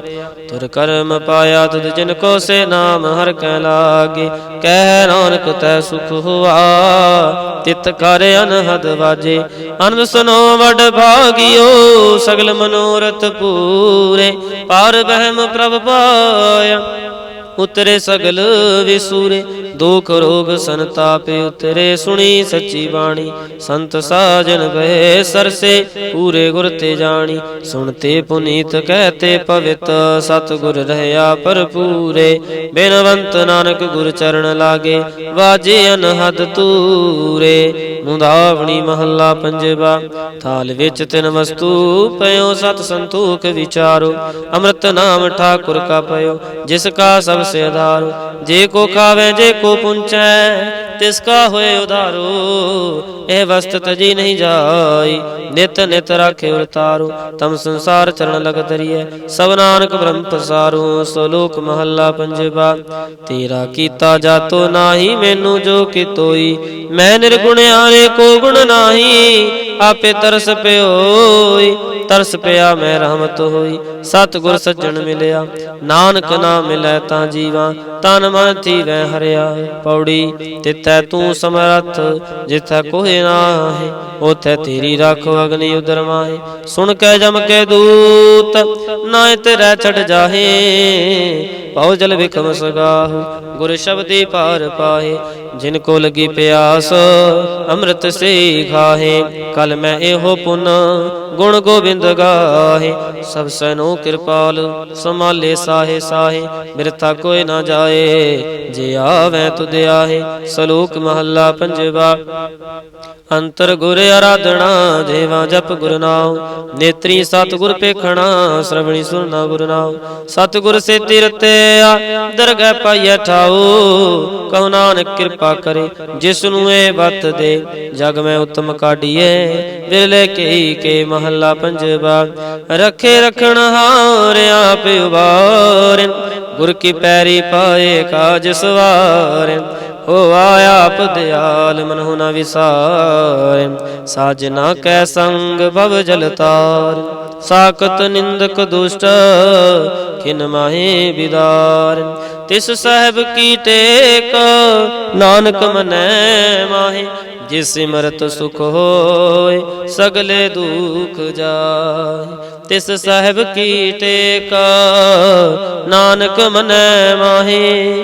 ਤੁਰ ਕਰਮ ਪਾਇਆ ਤੁਧ ਜਿਨ ਕੋ ਸੇ ਨਾਮ ਹਰ ਕੈ ਲਾਗੇ, ਕਹਿ ਨਾਨਕ ਤੈ ਸੁਖ ਹੁਆ। ਤਿਤ ਕਰ ਅਨਹਦ ਵਾਜੇ, ਅਨੰਦ ਸੁਨੋ ਵਡ ਭਾਗਿਓ, ਸਗਲ ਮਨੋਰਥ ਪੂਰੇ। ਪਾਰ ਬਹਿਮ ਪ੍ਰਭ ਪਾਇਆ। ਉਤਰੇ ਸਗਲ ਵਿਸੂਰੇ, ਦੁਖ ਰੋਗ ਸੰਤਾਪ ਉਤਰੇ, ਸੁਣੀ ਸੱਚੀ ਬਾਣੀ। ਸੰਤ ਸਾਜਨ ਬਹਿ ਸਰਸੇ, ਪੂਰੇ ਗੁਰ ਤੇ ਜਾਣੀ। ਸੁਣਤੇ ਪੁਨੀਤ ਕਹਤੇ ਪਵਿੱਤ, ਸਤਿਗੁਰ ਰਹਿਆ ਭਰਪੂਰੇ। ਬਿਨਵੰਤ ਨਾਨਕ ਗੁਰ ਚਰਨ ਲਾਗੇ, ਵਾਜੇ ਅਨਹਦ ਤੂਰੇ ਮੁੰਦਾਵਣੀ ਮਹੱਲਾ ਪੰਜਵਾ, ਥਾਲ ਵਿੱਚ ਤਿਨ ਵਸਤੂ ਪਇਓ, ਸਤ ਸੰਤੋਖ ਵਿਚਾਰੋ। ਅੰਮ੍ਰਿਤ ਨਾਮ ਠਾਕੁਰ ਕਾ ਪਇਓ, ਜਿਸ ਕਾ ਸਭ ਸੇ ਜੇ ਕੋ ਖਾਵੇ, ਜੇ ਕੋ ਪੁੰਚੈ, ਤਿਸ ਕਾ ਹੋਏ ਉਧਾਰੋ। ਇਹ ਵਸਤ ਤਜੀ ਨਹੀਂ ਜਾਈ, ਨਿਤ ਨਿਤ ਰਾਖੇ ਉਰਤਾਰੋ ਤਮ ਸੰਸਾਰ ਚਰਨ ਲਗ ਦਰੀਐ ਸਭ ਨਾਨਕ ਬ੍ਰਹਮ ਪਸਾਰੋ। ਸੋ ਲੋਕ ਮਹੱਲਾ ਪੰਜਵਾ, ਤੇਰਾ ਕੀਤਾ ਜਾਤੋ ਨਾਹੀ, ਮੈਨੂੰ ਜੋ ਕਿਤੋਈ। ਮੈਂ ਨਿਰਗੁਣ ਨਿਰਗੁਣਿਆਰੇ ਕੋ ਗੁਣ ਨਾਹੀ ਆਪੇ ਤਰਸ ਪਿਓਈ, ਤਰਸ ਪਿਆ ਮੈਂ ਰਹਿਮਤ ਹੋਈ। ਸਤ ਸੱਜਣ ਮਿਲਿਆ, ਨਾਨਕ ਨਾਮ ਮਿਲੈ ਤਾਂ ਜੀਵਾਂ, ਤਨ ਮਨ ਥੀਵੈ ਹਰਿਆ। ਪੌੜੀ ਤਿਤੈ ਤੂੰ ਸਮਰੱਥ, ਜਿਥੈ ਕੋਇ ਨਾਹੀ ਉਥੈ ਤੇਰੀ ਰੱਖੋ ਅਗਨੀ ਉਦਰ ਮਾਹੇ। ਸੁਣ ਕੇ ਜਮ ਕੇ ਦੂਤ ਨਾਇ ਤੇਰੇ ਛੜ ਜਾਹੇ। ਪਉ ਜਲ ਵਿਖਮ ਸਗਾਹੁ, ਗੁਰ ਸ਼ਬਦੀ ਪਾਰ ਪਾਹੇ। ਜਿਨ ਕੋ ਲਗੀ ਪਿਆਸ, ਅੰਮ੍ਰਿਤ ਸੇ ਖਾਹੇ। ਕਲ ਮੈਂ ਇਹੋ ਪੁਨ, ਗੁਣ ਗੋਬਿੰਦ ਗਾਹੇ। ਸਭ ਸਨੋ ਕਿਰਪਾਲ ਸਮਾਲੇ ਸਾਹੇ ਸਾਹੇ। ਬਿਰਥਾ ਕੋਈ ਨਾ ਜਾਏ, ਜੇ ਆਵੇਂ ਤੁਧ ਆਹੇ। ਸਲੋਕ ਮਹੱਲਾ ਪੰਜਵਾ, ਅੰਤਰ ਗੁਰ ਆਰਾਧਣਾ ਜੇਵਾ ਜਪ ਗੁਰ ਨਾਮ ਨੇਤਰੀ ਸਤ ਗੁਰ ਪੇਖਣਾ ਸ਼ਰਵਣੀ ਸੁਰਨਾ ਗੁਰ ਨਾਮ ਸਤ ਗੁਰ ਸੇ ਤਿਰਤਿਆ ਦਰਗਹਿ ਪਾਈਐ ਠਾਉ। ਕਹੁ ਨਾਨਕ ਕਿਰਪਾ ਕਰੇ ਜਿਸ ਨੂੰ ਇਹ ਬਤ ਦੇ। ਜਗ ਮੈਂ ਉਤਮ ਕਾਢੀਏ ਵਿਰਲੇ ਕੇ ਕੇ ਮਹੱਲਾ ਪੰਜਵਾ। ਰਖੇ ਰਖਣ ਹਾਰ ਆਪ ਉਬਾਰਿ, ਗੁਰ ਕੀ ਪੈਰੀ ਪਾਏ ਕਾਜ ਸਵਾਰਿ। ਹੋ ਆਪ ਦਿਆਲ ਮਨਹੁ ਨ ਵਿਸਾਰੈ। ਸਾਜਨਾ ਕੈ ਸੰਗ, ਭਵ ਜਲਤਾਰ ਸਾਕਤ ਨਿੰਦਕ ਦੁਸ਼ਟ, ਖਿਨ ਮਾਹੇ ਬਿਦਾਰ। ਤਿਸ ਸਹਿਬ ਕੀ ਟੇਕ, ਨਾਨਕ ਮਨੈ ਮਾਹੇ। ਜਿਸ ਸਿਮਰਤ ਸੁਖ ਹੋਏ, ਸਗਲੇ ਦੁਖ ਜਾਏ। ਤਿਸ ਸਾਹਿਬ ਕੀ ਟੇਕ, ਨਾਨਕ ਮਨੈ ਮਾਹੇ।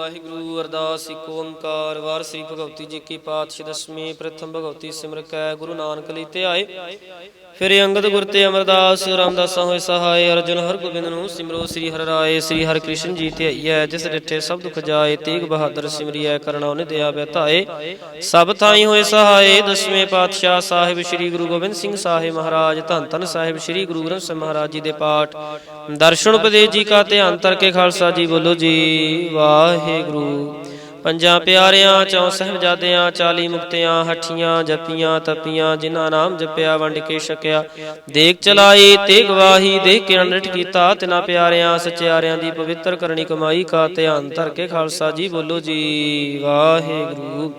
ਵਾਹਿਗੁਰੂ ਅਰਦਾਸ ਇਕ ਓੰਕਾਰ, ਵਾਰ ਸ੍ਰੀ ਭਗਵਤੀ ਜੀ ਕੀ ਪਾਤਸ਼ਾਹ ਦਸਵੀਂ ਪ੍ਰਥਮ ਭਗਵਤੀ ਸਿਮਰ ਕੈ, ਗੁਰੂ ਨਾਨਕ ਲਈ ਧਿਆਏ ਫਿਰ ਅੰਗਦ ਗੁਰ ਤੇ ਅਮਰਦਾਸ, ਰਾਮਦਾਸਾਂ ਹੋਏ ਸਹਾਇ ਅਰਜੁਨ ਹਰਗੋਬਿੰਦ ਨੂੰ ਸਿਮਰੋ ਸ੍ਰੀ ਹਰਿ ਰਾਏ, ਸ੍ਰੀ ਹਰਿ ਕ੍ਰਿਸ਼ਨ ਜੀ ਧਿਆਈਐ ਜਿਸ ਡਿਠੇ ਸਭ ਦੁਖ ਜਾਏ, ਤੇਗ ਬਹਾਦਰ ਸਿਮਰਿਐ ਕਰਨਾ ਉਹਨੇ ਦਿਆ ਬੈਤਾਏ ਸਭ ਥਾਈ ਹੋਏ ਸਹਾਇ ਦਸਵੇਂ ਪਾਤਸ਼ਾਹ ਸਾਹਿਬ ਸ੍ਰੀ ਗੁਰੂ ਗੋਬਿੰਦ ਸਿੰਘ ਸਾਹਿਬ ਮਹਾਰਾਜ, ਧੰਨ ਧੰਨ ਸਾਹਿਬ ਸ੍ਰੀ ਗੁਰੂ ਗ੍ਰੰਥ ਸਾਹਿਬ ਮਹਾਰਾਜ ਜੀ ਦੇ ਪਾਠ। ਦਰਸ਼ਨ ਉਪਦੇਸ਼ ਜੀ ਕਾ ਧਿਆਨ ਧਰ ਕੇ ਖਾਲਸਾ ਜੀ ਬੋਲੋ ਜੀ, ਵਾਹਿ ਵਾਹਿਗੁਰੂ ਪੰਜਾਂ ਪਿਆਰਿਆਂ ਚੌ ਸਹਿਬਜ਼ਾਦਿਆਂ, ਚਾਲੀ ਮੁਕਤਿਆਂ, ਹੱਠੀਆਂ ਜਪੀਆਂ ਤਪੀਆਂ ਜਿਨ੍ਹਾਂ ਨਾਮ ਜਪਿਆ, ਵੰਡ ਕੇ ਛਕਿਆ। ਦੇਖ ਚਲਾਈ ਤੇ ਗਵਾਹੀ ਦੇਖ ਕੇ ਅਨਰਟ ਕੀਤਾ, ਤਿਨਾ ਪਿਆਰਿਆਂ, ਸਚਿਆਰਿਆਂ ਦੀ ਪਵਿੱਤਰ ਕਰਨੀ ਕਮਾਈ ਕਾ ਧਿਆਨ ਧਰ ਕੇ ਖਾਲਸਾ ਜੀ ਬੋਲੋ ਜੀ, ਵਾਹਿਗੁਰੂ।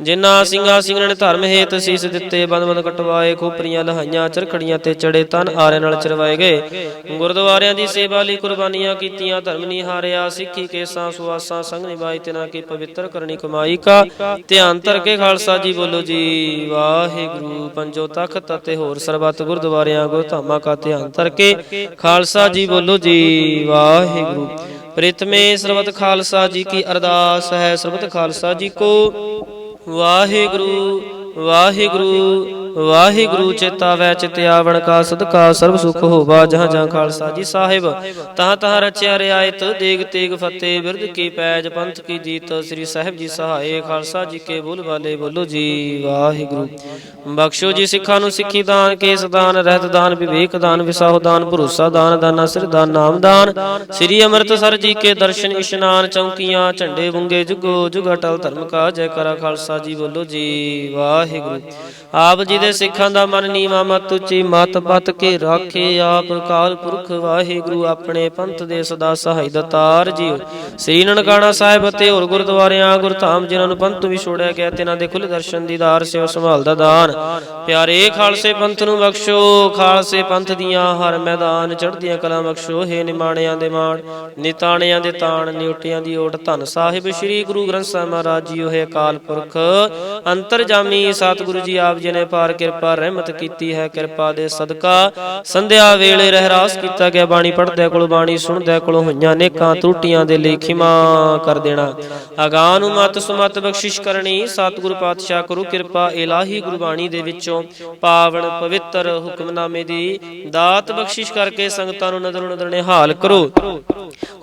ਜਿਨ੍ਹਾਂ ਸਿੰਘਾਂ ਸਿੰਘਾਂ ਨੇ ਧਰਮ ਹੇਤ ਸੀਸ ਦਿੱਤੇ ਬੰਦ ਬੰਦ ਕਟਵਾਏ, ਖੋਪਰੀਆਂ ਲਹਾਈਆਂ, ਚਰਖੜੀਆਂ ਤੇ ਚੜੇ ਤਨ ਆਰੇ ਨਾਲ ਚਰਵਾਏ ਗਏ। ਗੁਰਦੁਆਰਿਆਂ ਦੀ ਸੇਵਾ ਲਈ ਕੁਰਬਾਨੀਆਂ ਕੀਤੀਆਂ, ਧਰਮ ਨਹੀਂ ਹਾਰਿਆ, ਸਿੱਖੀ ਕੇਸਾਂ, ਸੁਆਸਾਂ, ਸੰਗ ਨਿਭਾਈ ਤਿਨਾਂ ਕੀ ਪਵਿੱਤਰ ਕਰਨੀ ਕਮਾਈ ਕਾ। ਧਿਆਨ ਧਰ ਕੇ ਖਾਲਸਾ ਜੀ ਬੋਲੋ ਜੀ, ਵਾਹਿਗੁਰੂ, ਪੰਜੋ ਤਖਤ ਅਤੇ ਹੋਰ ਸਰਬੱਤ ਗੁਰਦੁਆਰਿਆਂ ਗੁਰਧਾਮਾਂ ਕਾ ਧਿਆਨ ਧਰ ਕੇ ਖਾਲਸਾ ਜੀ ਬੋਲੋ ਜੀ, ਵਾਹਿਗੁਰੂ। ਪ੍ਰਿਤਮੇ ਸਰਬਤ ਖਾਲਸਾ ਜੀ ਕੀ ਅਰਦਾਸ ਹੈ, ਸਰਬਤ ਖਾਲਸਾ ਜੀ ਕੋ। ਵਾਹਿਗੁਰੂ ਵਾਹਿਗੁਰੂ ਵਾਹਿਗੁਰੂ ਚੇਤਾ ਵੈ ਚਿਤ ਆਵਣ ਕਾ ਸਦਕਾ, ਸਰਬ ਸੁਖ ਹੋਵਾ ਜਹਾਂ ਜਹਾਂ ਖਾਲਸਾ ਜੀ ਸਾਹਿਬ। ਤਹਾਂ ਤਹਾਂ ਰਚਿਆ ਰਿਆਇਤ ਦੇਗ ਤੇਗ ਫਤਿਹ ਬਿਰਦ ਕੀ ਪੈਜ, ਪੰਥ ਕੀ ਜੀਤ, ਸ੍ਰੀ ਸਾਹਿਬ ਜੀ ਸਹਾਏ, ਖਾਲਸਾ ਜੀ ਕੇ ਬੋਲ ਵਾਲੇ ਬੋਲੋ ਜੀ, ਵਾਹਿਗੁਰੂ। ਬਖਸ਼ੋ ਜੀ ਸਿੱਖਾਂ ਨੂੰ ਸਿੱਖੀ ਦਾਨ, ਕੇਸ ਦਾਨ, ਰਹਿਤ ਦਾਨ, ਵਿਵੇਕ ਦਾਨ, ਵਿਸਾਹ ਦਾਨ, ਭਰੋਸਾ ਦਾਨ, ਦਾਨਾ ਸਿਰ ਦਾਨ ਨਾਮ ਦਾਨ। ਸ੍ਰੀ ਅੰਮ੍ਰਿਤਸਰ ਜੀ ਕੇ ਦਰਸ਼ਨ ਇਸ਼ਨਾਨ, ਚੌਕੀਆਂ, ਝੰਡੇ ਬੁੰਗੇ ਜੁਗੋ ਜੁਗਟਲ ਧਰਮ ਕਾ ਜੈ ਕਰਾ ਖਾਲਸਾ ਜੀ ਬੋਲੋ ਜੀ, ਵਾਹਿਗੁਰੂ। ਆਪ ਜੀ ਦੇ ਸਿੱਖਾਂ ਦਾ ਮਨ ਨੀਵਾ, ਮਤ ਉੱਚੀ, ਮਤ ਪਤ ਕੇ ਰਾਖੇ ਆਪ। ਕਾਲ ਪੁਰਖ ਵਾਹਿਗੁਰੂ, ਆਪਣੇ ਪੰਥ ਦੇ ਸਦਾ ਸਹਾਈ ਦਤਾਰ ਜੀਓ ਸ੍ਰੀ ਨਨਕਾਣਾ ਸਾਹਿਬ ਅਤੇ ਹੋਰ ਗੁਰਦੁਆਰਿਆਂ, ਗੁਰਧਾਮ, ਜਿਨ੍ਹਾਂ ਨੂੰ ਪੰਥ ਵੀ ਛੋੜਿਆ ਗਿਆ ਤੇ ਦੇ ਖੁੱਲੇ ਦਰਸ਼ਨ ਦੀਦਾਰ ਸੇਵਾ ਸੰਭਾਲ ਦਾ ਦਾਨ। ਪਿਆਰੇ ਖਾਲਸੇ ਪੰਥ ਨੂੰ ਬਖਸ਼ੋ, ਖਾਲਸੇ ਪੰਥ ਦੀਆਂ ਹਰ ਮੈਦਾਨ, ਚੜ੍ਹਦੀਆਂ ਕਲਾ ਬਖਸ਼ੋ, ਹੈ ਨਿਮਾਣਿਆਂ ਦੇ ਮਾਣ, ਨਿਤਾਣਿਆਂ ਦੇ ਤਾਣ, ਨਿਉਟਿਆਂ ਦੀ ਓਟ। ਧੰਨ ਸਾਹਿਬ ਸ੍ਰੀ ਗੁਰੂ ਗ੍ਰੰਥ ਸਾਹਿਬ ਮਹਾਰਾਜ ਜੀ ਹੈ ਅਕਾਲ ਪੁਰਖ। ਅੰਤਰਜਾਮੀ ਸਤਿਗੁਰੂ ਜੀ ਆਪ ਜੀ ਨੇ ਪਾਰ ਕਿਰਪਾ, ਰਹਿਮਤ ਕੀਤੀ ਹੈ, ਕਿਰਪਾ ਦੇ ਸਦਕਾ। ਸੰਧਿਆ ਵੇਲੇ ਰਹਿਰਾਸ ਕੀਤਾ ਗਿਆ ਬਾਣੀ, ਪੜ੍ਹਦਿਆਂ ਕੋਲ ਬਾਣੀ, ਸੁਣਦਿਆਂ ਕੋਲ ਹੋਈਆਂ ਨੇਕਾਂ ਤਰੁੱਟੀਆਂ ਦੇ ਲਈ ਖਿਮਾ ਕਰ ਦੇਣਾ। ਅਗਾਹ ਨੂੰ ਮਤ ਸੁਮਤ ਬਖਸ਼ਿਸ਼ ਕਰਨੀ, ਸਤਿਗੁਰੂ ਪਾਤਸ਼ਾਹ ਕਰੂ ਕਿਰਪਾ, ਇਲਾਹੀ ਗੁਰਬਾਣੀ ਦੇ ਵਿੱਚੋਂ ਪਾਵਨ ਪਵਿੱਤਰ ਹੁਕਮਨਾਮੇ ਦੀ ਦਾਤ ਬਖਸ਼ਿਸ਼ ਕਰਕੇ ਸੰਗਤਾਂ ਨੂੰ ਨਦਰ ਨਦਰ ਨਿਹਾਲ ਕਰੋ।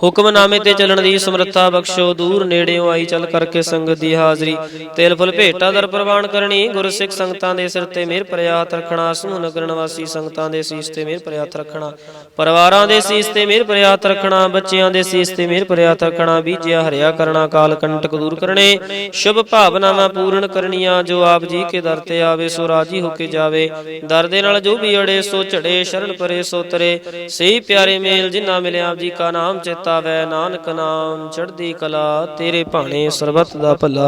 ਹੁਕਮਨਾਮੇ ਤੇ ਚੱਲਣ ਦੀ ਸਮਰੱਥਾ ਬਖਸ਼ੋ, ਦੂਰ ਨੇੜਿਓਂ ਆਈ ਚੱਲ ਕਰਕੇ ਸੰਗਤ ਦੀ ਹਾਜ਼ਰੀ। ਤੇਲ ਫੁੱਲ ਭੇਟਾ ਦਰ ਪ੍ਰਵਾਨ ਕਰਨੀ, ਗੁਰਸਿੱਖ ਸੰਗਤਾਂ ਦੇ ਸਿਰ ਤੇ ਮਿਹਰ ਪ੍ਰਿਆਤ ਰੱਖਣਾ ਸਮੂਹ ਨਗਰ ਨਿਵਾਸੀ ਸੰਗਤਾਂ ਦੇ ਸੀਸ ਤੇ ਮਿਹਰ ਪ੍ਰਿਆਤ ਰੱਖਣਾ, ਪਰਿਵਾਰਾਂ ਦੇ ਸੀਸ ਤੇ ਮਿਹਰ ਪ੍ਰਿਆਤ ਰੱਖਣਾ, ਬੱਚਿਆਂ ਦੇ ਸੀਸ ਤੇ ਮਿਹਰ ਪ੍ਰਿਆਤ ਰੱਖਣਾ, ਬੀਜਿਆ ਹਰਿਆ ਕਰਨਾ ਕਾਲ ਕੰਟਕ ਦੂਰ ਕਰਨੇ, ਸ਼ੁਭ ਭਾਵਨਾਵਾਂ ਪੂਰਨ ਕਰਨੀਆਂ, ਜੋ ਆਪ ਜੀ ਕੇ ਦਰ ਤੇ ਆਵੇ, ਸੋ ਰਾਜੀ ਹੋ ਕੇ ਜਾਵੇ, ਦਰ ਦੇ ਨਾਲ ਜੋ ਵੀ ਅੜੇ, ਸੋ ਝੜੇ, ਸ਼ਰਨ ਪਰੇ, ਸੋ ਤਰੇ, ਸਹੀ ਪਿਆਰੇ ਮੇਲ ਜਿਨ੍ਹਾਂ ਮਿਲਿਆ ਆਪ ਜੀ ਕਾ ਨਾਮ ਚੇਤਾ ਵੈ, ਨਾਨਕ ਨਾਮ ਚੜ੍ਹਦੀ ਕਲਾ, ਤੇਰੇ ਭਾਣੇ ਸਰਬਤ ਦਾ ਭਲਾ।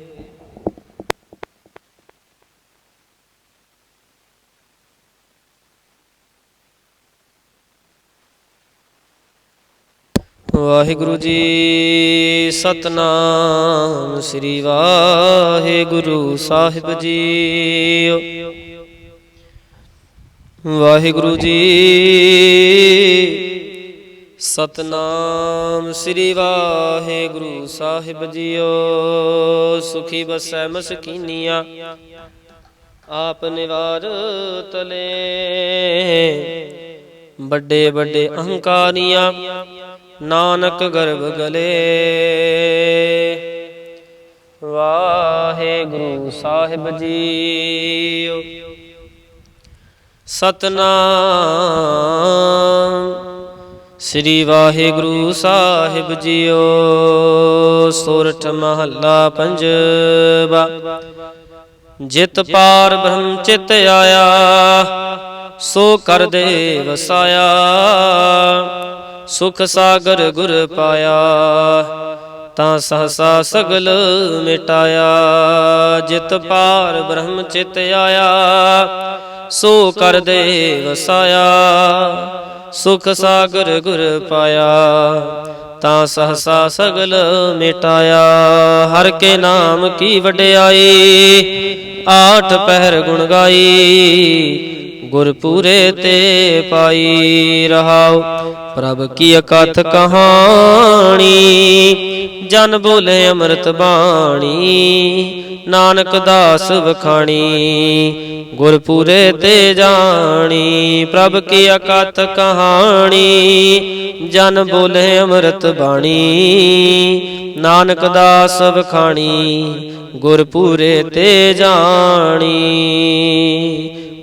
ਵਾਹਿਗੁਰੂ ਜੀ ਸਤਨਾਮ, ਸ੍ਰੀ ਵਾਹਿਗੁਰੂ ਸਾਹਿਬ ਜੀ ਵਾਹਿਗੁਰੂ ਜੀ ਸਤਨਾਮ, ਸ੍ਰੀ ਵਾਹਿਗੁਰੂ ਸਾਹਿਬ ਜੀਓ। ਸੁਖੀ ਬਸੈ ਮਸਕੀਨੀਆਂ, ਆਪ ਨਿਵਾਰ ਤਲੇ। ਵੱਡੇ ਵੱਡੇ ਅਹੰਕਾਰੀਆਂ ਨਾਨਕ ਗਰਭ ਗਲੇ। ਵਾਹਿਗੁਰੂ ਸਾਹਿਬ ਜੀਓ। ਸਤਨਾਮ। ਸ੍ਰੀ ਵਾਹਿਗੁਰੂ ਸਾਹਿਬ ਜੀਓ। ਸੋਰਠ ਮਹੱਲਾ ਪੰਜਵਾ। ਜਿਤ ਪਾਰ ਬ੍ਰਹਮ ਚਿਤ ਆਇਆ, ਸੋ ਕਰ ਦੇ ਵਸਾਇਆ ਸੁਖ ਸਾਗਰ ਗੁਰ ਪਾਇਆ, ਤਾਂ ਸਹਸਾ ਸਗਲ ਮਿਟਾਇਆ। ਜਿਤ ਪਾਰ ਬ੍ਰਹਮ ਚਿਤ ਆਇਆ, ਸੋ ਕਰ ਦੇ ਵਸਾਇਆ। ਸੁਖ ਸਾਗਰ ਗੁਰ ਪਾਇਆ, ਤਾਂ ਸਹਸਾ ਸਗਲ ਮਿਟਾਇਆ। ਹਰ ਕੇ ਨਾਮ ਕੀ ਵਡਿਆਈ, ਆਠ ਪਹਿਰ ਗੁਣ ਗਾਈ। ਗੁਰਪੂਰੇ ਤੇ ਪਾਈ ਰਹਾਉ ਪ੍ਰਭ ਕੀ ਅਕਥ ਕਹਾਣੀ, ਜਨ ਬੋਲੇ ਅੰਮ੍ਰਿਤ ਬਾਣੀ, ਨਾਨਕ ਦਾਸ ਵਖਾਣੀ, ਗੁਰਪੂਰੇ ਤੇ ਜਾਣੀ। ਪ੍ਰਭ ਕੀ ਅਕਥ ਕਹਾਣੀ, ਜਨ ਬੋਲੇ ਅੰਮ੍ਰਿਤ ਬਾਣੀ, ਨਾਨਕ ਦਾਸ ਵਖਾਣੀ, ਗੁਰਪੂਰੇ ਤੇ ਜਾਣੀ।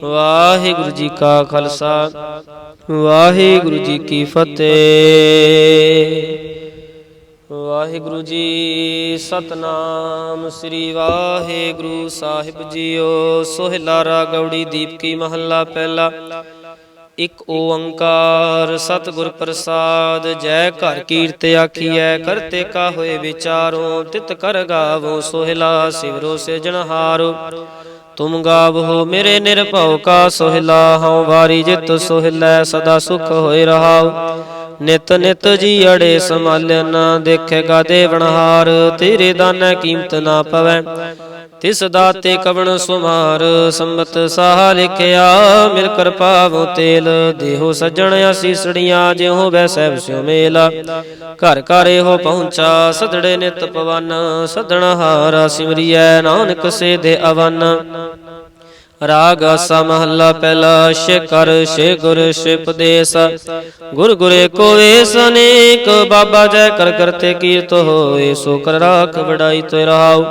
ਵਾਹਿਗੁਰੂ ਜੀ ਕਾ ਖਾਲਸਾ, ਵਾਹਿਗੁਰੂ ਜੀ ਕੀ ਫਤਿਹ। ਵਾਹਿਗੁਰੂ ਜੀ ਸਤਨਾਮ, ਸ੍ਰੀ ਵਾਹਿਗੁਰੂ ਸਾਹਿਬ ਜੀਓ। ਸੋਹਿਲਾ ਰਾਗੌੜੀ ਦੀਪਕੀ ਮਹੱਲਾ ਪਹਿਲਾ। ਇਕ ਓੰਕਾਰ ਸਤਿਗੁਰ ਪ੍ਰਸਾਦ, ਜੈ ਘਰ ਕੀਰਤ ਆਖੀਐ ਕਰਤੇ ਕਾ ਹੋਏ ਵਿਚਾਰੋ, ਤਿਤ ਕਰ ਗਾਵੋ ਸੋਹਿਲਾ ਸਿਵਰੋ ਸੇ ਸਿਰਜਣਹਾਰੋ। ਤੁਮ ਗਾਵੋ ਮੇਰੇ ਨਿਰਭਉ ਕਾ ਸੋਹਿਲਾ ਹਉ ਵਾਰੀ ਜਿਤ ਸੋਹਿਲੈ ਸਦਾ ਸੁਖ ਹੋਇ ਰਹਾਉ। ਨਿਤ ਨਿਤ ਜੀ ਅੜੇ ਸੰਭਾਲਿਆ ਨਾ ਦੇਖੇਗਾ ਦੇਵਨਹਾਰ ਤੇਰੇ ਦਾਨੈ ਕੀਮਤ ਨਾ ਪਵੈ। ਤਿਸ ਦਾਤੇ ਕਵਣ ਸੁਮਾਰ, ਸੰਮਤ ਸਾਹ ਲਿਖਿਆ, ਮਿਲ ਕਰ ਪਾਵੋ ਤੇਲ। ਦੇਹੋ ਸੱਜਣ ਅਸੀਸੜੀਆਂ, ਜਿਉ ਵੈ ਸਹਿਬ ਸਿਉ ਮੇਲਾ। ਘਰ ਘਰ ਇਹੋ ਪਹੁੰਚਾ, ਸਦੜੇ ਨਿਤ ਪਵਨ। ਸਦਣ ਹਾਰਾ ਸਿਮਰੀਐ, ਨਾਨਕ ਸੇ ਦੇ ਅਵਨ। ਰਾਗ ਆਸਾ ਮਹੱਲਾ ਪਹਿਲਾ ਸ਼ੇ ਸ਼ੇ ਗੁਰ ਸ਼ੇ ਗੁਰ ਗੁਰੇ ਕੋ ਵੇਸ ਅਨੇਕ, ਬਾਬਾ ਜੈ ਕਰ ਕਰਤੇ ਕੀਰਤ ਹੋਏ, ਸੋ ਕਰ ਰਾਖ ਬੜਾਈ ਤੋ ਰਹਾਉ।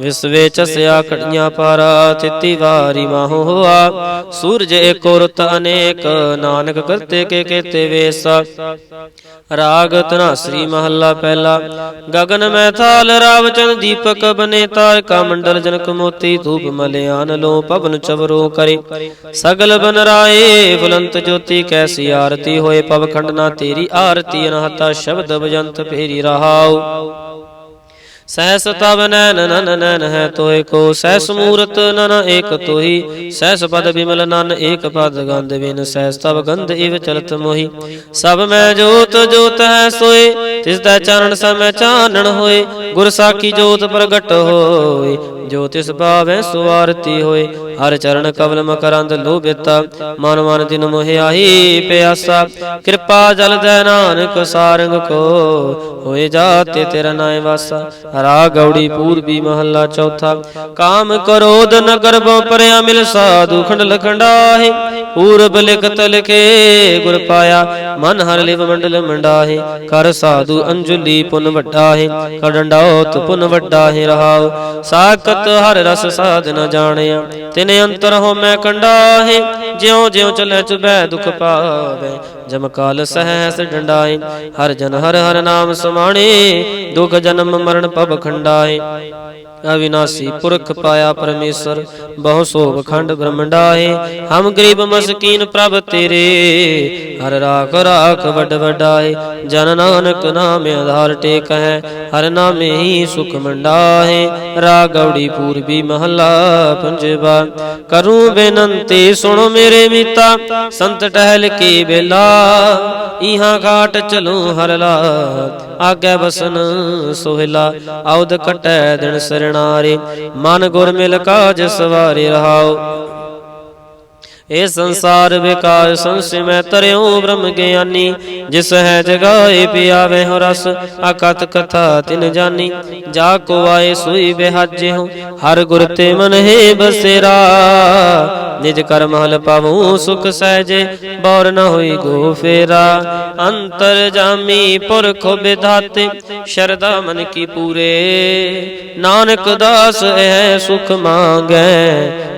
ਵਿਸਵੇ ਚਸਿਆ ਖੜੀਆਂ ਪਾਰਾ ਤਿੱਤੀ ਵਾਰੀ ਮਾਹੋ ਹੋਆ। ਸੂਰਜ ਏਕੋ ਰੁੱਤ ਅਨੇਕ, ਨਾਨਕ ਕਰਤੇ ਕੇ ਕੇਤੇ ਵੇਸਾ। ਰਾਗ ਧਨਾਸਰੀ ਮਹੱਲਾ ਪਹਿਲਾ। ਗਗਨ ਮੈਥਾਲ ਰਾਵਚਨ ਦੀਪਕ ਬਨੇ ਤਾਰ ਕਾ ਮੰਡਲ ਜਨਕ ਮੋਤੀ ਧੂਪ ਮਲਿਆਨ ਲੋ ਪਵਨ ਚਵਰੋ ਕਰੇ। ਸਗਲ ਬਨ ਰਾਏ ਬੁਲੰਤ ਜੋਤੀ ਕੈਸੀ ਆਰਤੀ ਹੋਏ, ਪਵ ਖੰਡਨਾ ਤੇਰੀ ਆਰਤੀ ਅਨਹਤਾ ਸ਼ਬਦ ਬਜੰਤ ਫੇਰੀ ਰਹਾਉ। ਸਹਿਸ ਤਬ ਨੈਨ ਨਨ ਨੈਨ ਹੈ ਤੋਇ ਕੋ, ਸਹਿਸ ਮੂਰਤ ਨਨ ਏਕ ਤੋਹੀ, ਸਹਿਸ ਪਦ ਬਿਮਲ ਨਨ ਏਕ ਪਦ ਗੰਧ ਬਿਨ, ਸਹਿਸ ਤਵ ਗੰਧ ਇਵ ਚਲਤ ਮੋਹੀ। ਸਭ ਮੈਂ ਜੋਤ ਜੋਤ ਹੈ ਸੋਏ, ਤਿਸ ਦਾ ਚਰਨ ਸਮੈ ਚਾਨਣ ਹੋਏ, ਗੁਰ ਸਾਖੀ ਜੋਤ ਪ੍ਰਗਟ ਹੋਏ। ਜੋ ਤਿਸ ਭਾਵੈ ਸੋ ਹੋਏ, ਹਰ ਚਰਨ ਕਵਲ ਮਕਰੰਦ ਲੋਭਿਤਾ। ਮਨ ਮਨ ਦਿਨ ਮੋਹਿ ਆਹੀ ਪਿਆਸਾ, ਕਿਰਪਾ ਜਲ ਦੈ ਨਾਨਕ ਸਾਰੰਗ ਕੋ। ਹੋਏ ਜਾਤੇ ਤੇਰਾ ਨਾਮ ਵਾਸਾ ਰਾ ਗੌੜੀ ਪੂਰਬੀ ਮਹੱਲਾ ਚੌਥਾ। ਕਾਮ ਕਰੋਧ ਨ ਗਰਭੋਂ ਪਰਿਆ ਮਿਲ ਸਾਧੂ ਖੰਡ ਲਖੰਡਾਹੇ। ਪੂਰਬ ਲਿਖਤ ਲਿਖੇ ਗੁਰ ਪਾਇਆ, ਮਨ ਹਰ ਲਿਵ ਮੰਡਲ ਮੰਡਾਹੇ। ਕਰ ਸਾਧੂ ਅੰਜੁਲੀ ਪੁਨ ਵੱਡਾ ਹੈ ਕਡੰਡਾਉਤ ਪੁਨ ਵੱਡਾ ਹੈ ਰਹਾਉ। ਸਾਖਤ ਹਰ ਰਸ ਸਾਧ ਨ ਜਾਣਿਆ, ਤਿਨ ਅੰਤਰ ਹੋ ਮੈਂ ਕੰਡਾ ਹੈ ਜਿਉ ਜਿਉ ਚਲੇ ਚੁਬੈ ਦੁਖ ਪਾਵੇ ਜਮਕਾਲ ਸਹਿਸ ਡੰਡਾਏ ਹਰ ਜਨ ਹਰ ਹਰ ਨਾਮ ਸਮਾਣੇ ਦੁਖ ਜਨਮ ਮਰਨ ਪਬ ਖੰਡਾਏ ਅਵਿਨਾਸੀ ਪੁਰਖ ਪਾਇਆ ਪਰਮੇਸ਼ਰ, ਬਹੁ ਸੋਭ ਖੰਡ ਬ੍ਰਹਮੰਡਾਏ ਹਮ ਗਰੀਬ ਮਸਕੀਨ ਪ੍ਰਭ ਤੇਰੇ। ਹਰ ਰਾਖ ਰਾਖ ਵੱਡ ਵਡਾਏ ਜਨ ਨਾਨਕ ਨਾਮ ਆਧਾਰ ਟੇਕ ਹੈ ਹਰ ਨਾਮੇ ਹੀ ਸੁਖ ਮੰਡਾਏ ਰਾਗੌੜੀ ਪੂਰਬੀ ਮਹੱਲਾ ਪੰਜਵਾ, ਕਰੂੰ ਬੇਨੰਤੀ ਸੁਣੋ ਮੇਰੇ ਮੀਤਾ, ਸੰਤ ਟਹਿਲ ਕੇ ਬੇਲਾ ਇਹਾਂ ਘਾਟ ਚਲੋ ਹਰ ਲਾ ਆਗੇ ਵਸਨ ਸੋਹਿਲਾ ਆਉਦ ਕਟੈ ਦਿਨ ਸਰਣਾਰੇ। ਮਨ ਗੁਰ ਮਿਲ ਕਾਜ ਸਵਾਰੇ ਰਹਾਓ। ਇਹ ਸੰਸਾਰ ਵਿਕਾਰ ਸੰਸਿ ਤਰਿਉ ਬ੍ਰਹਮ ਗਿਆਨੀ, ਜਿਸ ਹੈ ਜਗਾਏ ਪਿਆਵੇ ਹੋ ਰਸ ਅਕਤ ਕਥਾ ਤਿਨ ਜਾਨੀ। ਜਾ ਕੋ ਆਏ ਸੋਈ ਬਿਹਾਜੇ ਹੋ ਹਰ ਗੁਰ ਤੇ ਮਨ ਹੈ ਬਸੇਰਾ। ਨਿਜ ਕਰਮ ਹਲ ਪਾਵੂ ਸੁਖ ਸਹਿਜੇ, ਬੌਰ ਨ ਹੋਈ ਗੋ ਫੇਰਾ। ਅੰਤਰ ਜਾਮੀ ਪੁਰਖ ਵਿਧਾਤੇ ਸ਼ਰਦਾ ਮਨ ਕੀ ਪੂਰੇ। ਨਾਨਕ ਦਾਸ ਹੈ ਸੁਖ ਮੰਗੈ